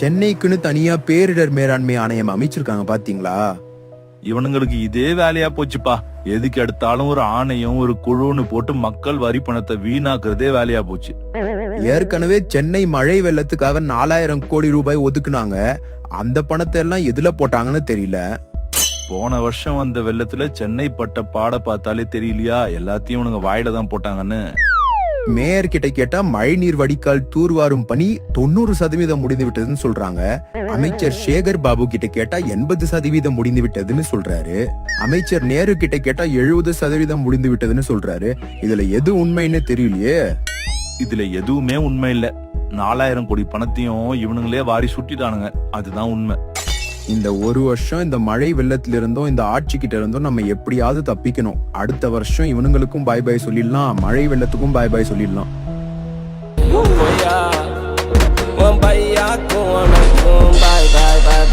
சென்னைக்குன்னு தனியா பேரிடர் மேலாண்மை ஆணையம் அமைச்சிருக்காங்க பாத்தீங்களா? இவனுங்களுக்கு இதே வேலையா போச்சுப்பா. எதுக்கு எடுத்தாலும் ஒரு ஆணையம் ஒரு குழுன்னு போட்டு மக்கள் வரி பணத்தை வீணாக்குறதே வேலையா போச்சு. ஏற்கனவே சென்னை மழை வெள்ளத்துக்காக நாலாயிரம் கோடி ரூபாய் ஒதுக்குனாங்க. அந்த பணத்தை எல்லாம் எதுல போட்டாங்கன்னு தெரியல. போன வருஷம் வந்த வெள்ளத்துல சென்னை பட்ட பாட பார்த்தாலே தெரியலையா? எல்லாத்தையும் இவனுங்க வாயில தான் போட்டாங்கன்னு. மேயர் கிட்ட கேட்டா மழைநீர் வடிகால் தூர்வாரும் பணி தொண்ணூறு சதவீதம் முடிந்து விட்டதுன்னு சொல்றாங்க. அமைச்சர் சேகர் பாபு கிட்ட கேட்டா எண்பது சதவீதம் முடிந்து விட்டதுன்னு சொல்றாரு. அமைச்சர் நேரு கிட்ட கேட்டா எழுபது சதவீதம் முடிந்து விட்டதுன்னு சொல்றாரு. இதுல எது உண்மைன்னு தெரியலையே. இதுல எதுவுமே உண்மை இல்ல. நாலாயிரம் கோடி பணத்தையும் இவனுங்களே வாரி சுட்டிட்டானுங்க. அதுதான் உண்மை. இந்த ஒரு வருஷம் இந்த மழை வெள்ளத்துல இருந்தும் இந்த ஆட்சி கிட்ட இருந்தும் நம்ம எப்படியாவது தப்பிக்கணும். அடுத்த வருஷம் இவனுங்களுக்கும் பாய் பாய் சொல்லிடலாம் மழை வெள்ளத்துக்கும் பாய் பாய் சொல்லிடலாம். பாய் பாய் பாய்